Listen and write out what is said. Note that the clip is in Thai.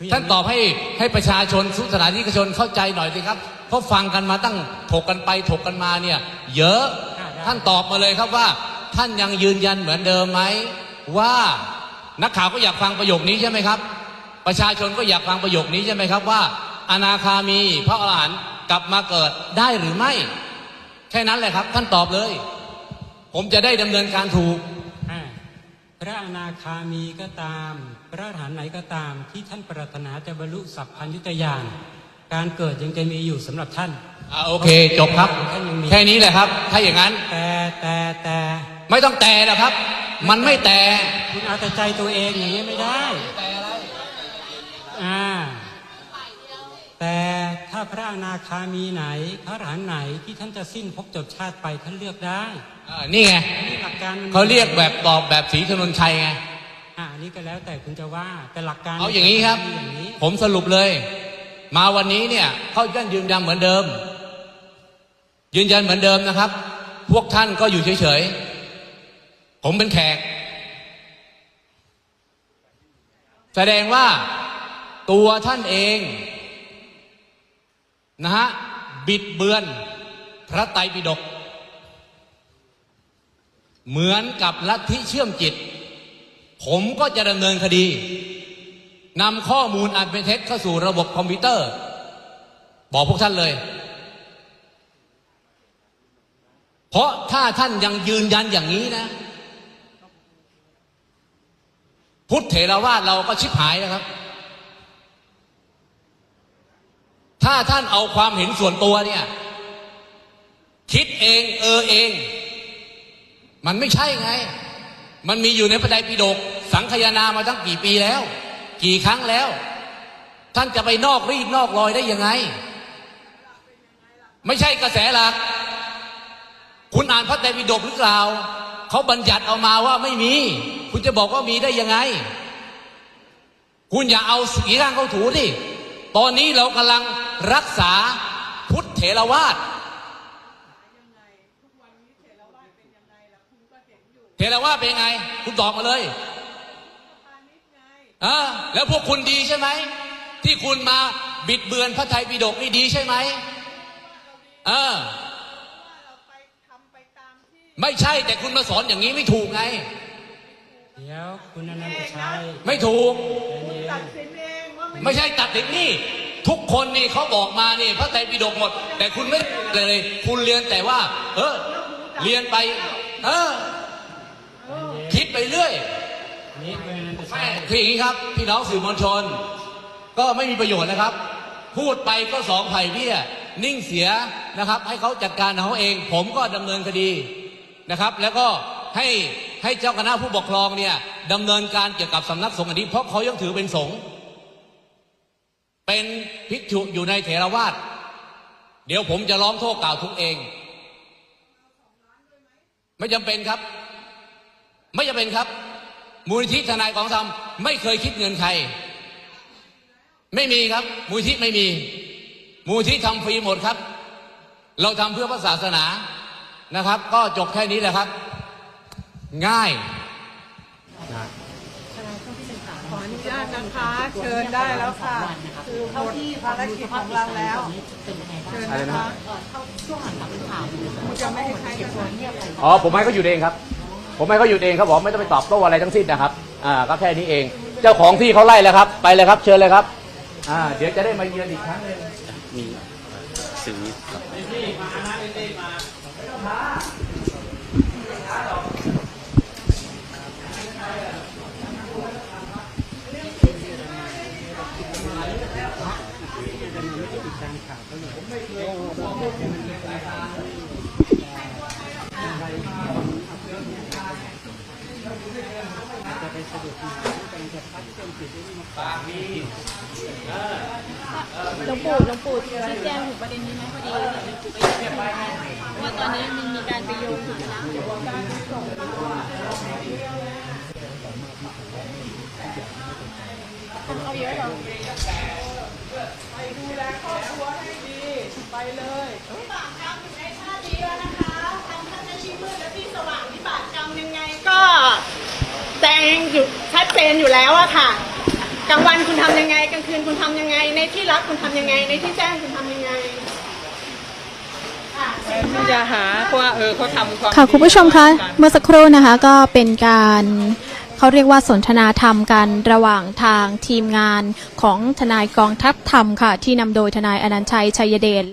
คืออย่างท่านตอบให้ให้ประชาชนสุสถานิกชนเข้าใจหน่อยสิครับ เพราะฟังกันมาตั้งถกกันไปถกกันมาเนี่ย เยอะท่านตอบมาเลยครับว่า ท่านยังยืนยันเหมือนเดิมไหมว่านักข่าวก็อยากฟังประโยคนี้ใช่ไหมครับ ประชาชนก็อยากฟังประโยคนี้ใช่ไหมครับว่า อนาคามีพระอรหันต์กลับมาเกิดได้หรือไม่ แค่นั้นแหละครับ ท่านตอบเลย ผมจะได้ดำเนินการถูกอ่า พระอนาคามีก็ตาม พระอรหันต์ไหนก็ตาม ที่ท่านปรารถนาจะบรรลุสัพพัญญุตญาณการเกิดยังจะมีอยู่สำหรับท่านอ่าโอเคจบครับท่านยังมีแค่นี้แหละครับ ถ้าอย่างนั้น แต่แต่แต่ไม่ต้องแต่หรอกครับ มันไม่แต่คุณเอาแต่ใจตัวเองอย่างนี้ไม่ได้อ่าแต่ ถ้าพระอนาคามีไหน พระอรหันต์ไหนที่ท่านจะสิ้นภพจบชาติไปท่านเลือกได้อ่านี่ไงอันนี้หลักการมันเขาเรียกแบบตอบแบบสีถนนชัยไงอ่าอันนี้ก็แล้วแต่คุณจะว่าแต่หลักการเอาอย่างนี้ครับมีอย่างนี้ผมสรุปเลย มาวันนี้เนี่ยเขายันยืนยันเหมือนเดิม ยืนยันเหมือนเดิมนะครับ พวกท่านก็อยู่เฉยๆผมเป็นแขก แสดงว่าตัวท่านเอง นะฮะบิดเบือนพระไตรปิฎกเหมือนกับลัทธิเชื่อมจิต ผมก็จะดำเนินคดีนำข้อมูลอันเป็นเท็จเข้าสู่ระบบคอมพิวเตอร์ บอกพวกท่านเลย เพราะถ้าท่านยังยืนยันอย่างนี้นะ พุทธเถรวาทเราก็ชิบหายนะครับ ถ้าท่านเอาความเห็นส่วนตัวเนี่ย คิดเองเออเอง มันไม่ใช่ไง มันมีอยู่ในพระไตรปิฎกสังคายนามาตั้งกี่ปีแล้ว กี่ครั้งแล้ว ท่านจะไปนอกรีดนอกรอยได้ยังไง ไม่ใช่กระแสหลัก คุณอ่านพระไตรปิฎกหรือเปล่าเขาบัญญัติเอามาว่าไม่มี คุณจะบอกว่ามีได้ยังไง คุณอย่าเอาสีร่างเข้าถูดิตอนนี้เรากำลัง รักษาพุทธเถรวาทเทรวาสเป็นไง คุณตอบมาเลยเออแล้วพวกคุณดีใช่ไหม ที่คุณมาบิดเบือนพระไตรปิฎกนี่ดีใช่ไหมเออไม่ใช่แต่คุณมาสอนอย่างนี้ไม่ถูกไง เดี๋ยวคุณอนันตชัยไม่ถูกตัดสินเองว่าไม่ไม่ใช่ตัดสินนี่ ทุกคนนี่เขาบอกมานี่พระไตรปิฎกหมด แต่คุณไม่เลย คุณเรียนแต่ว่า เออ เรียนไป เออ คิดไปเรื่อยนี่คุณอนันตชัแม่ยคืออย่างนี้ครับ พี่น้องสื่อมวลชน ก็ไม่มีประโยชน์นะครับ พูดไปก็สองไผ่เบี้ย นิ่งเสียนะครับ ให้เขาจัดการเขาเอง ผมก็ดำเนินคดีนะครับ แล้วก็ให้ให้เจ้าคณะผู้ปกครองเนี่ยดำเนินการเกี่ยวกับสำนักสงฆ์อันนี้เพราะเขายังถือเป็นสงฆ์ เป็นภิกษุอยู่ในเถรวาทเดี๋ยวผมจะร้องโทษกล่าวทุกเอง ไม่จำเป็นครับ ไม่จำเป็นครับ มูลนิธิทนายของธรรมไม่เคยคิดเงินใคร ไม่มีครับ มูลนิธิไม่มี มูลนิธิทำฟรีหมดครับ เราทำเพื่อพระศาสนานะครับ ก็จบแค่นี้แหละครับ ง่าย ข ออนุญาตนะคะเชิญได้แล้วค่ะ คือหมดภารกิจของเราแล้วเชิญนะคะช่วงหลังจากเป็นข่าวคุณจะไม่ให้ใครกระทรวงเงียบไปอ๋อผมให้เขาหยุดเองครับ ผมให้เขาหยุดเองครับผมไม่ต้องไปตอบโต้อะไรทั้งสิ้นนะครับอ่าก็แค่นี้เอง เจ้าของที่เขาไล่แล้วครับ ไปเลยครับ เชิญเลยครับอ่าเดี๋ยวจะได้มาเยือนอีกครั้งหนึงมีสื่อ หลวงปู่หลวงปู่ชี้แจงถึงประเด็นนี้ไหมพอดีว่าตอนนี้มันมีการไปโยงถึงนะการส่งเอาเยอะเหรอไปดูแลครอบครัวให้ดี ไปเลย ก็แสดงอยู่ชัดเจนอยู่แล้วอะค่ะกลางวันคุณทำยังไงกลางคืนคุณทำยังไง ในที่แจ้งคุณทำยังไงที่จะหาว่าเออเขาทำความค่ะคุณผู้ชมคะเมื่อสักครู่นะคะก็เป็นการเขาเรียกว่าสนทนาธรรมกันระหว่างทางทีมงานของทนายกองทัพธรรมค่ะ ที่นำโดยทนายอนันต์ชัยชัยเดช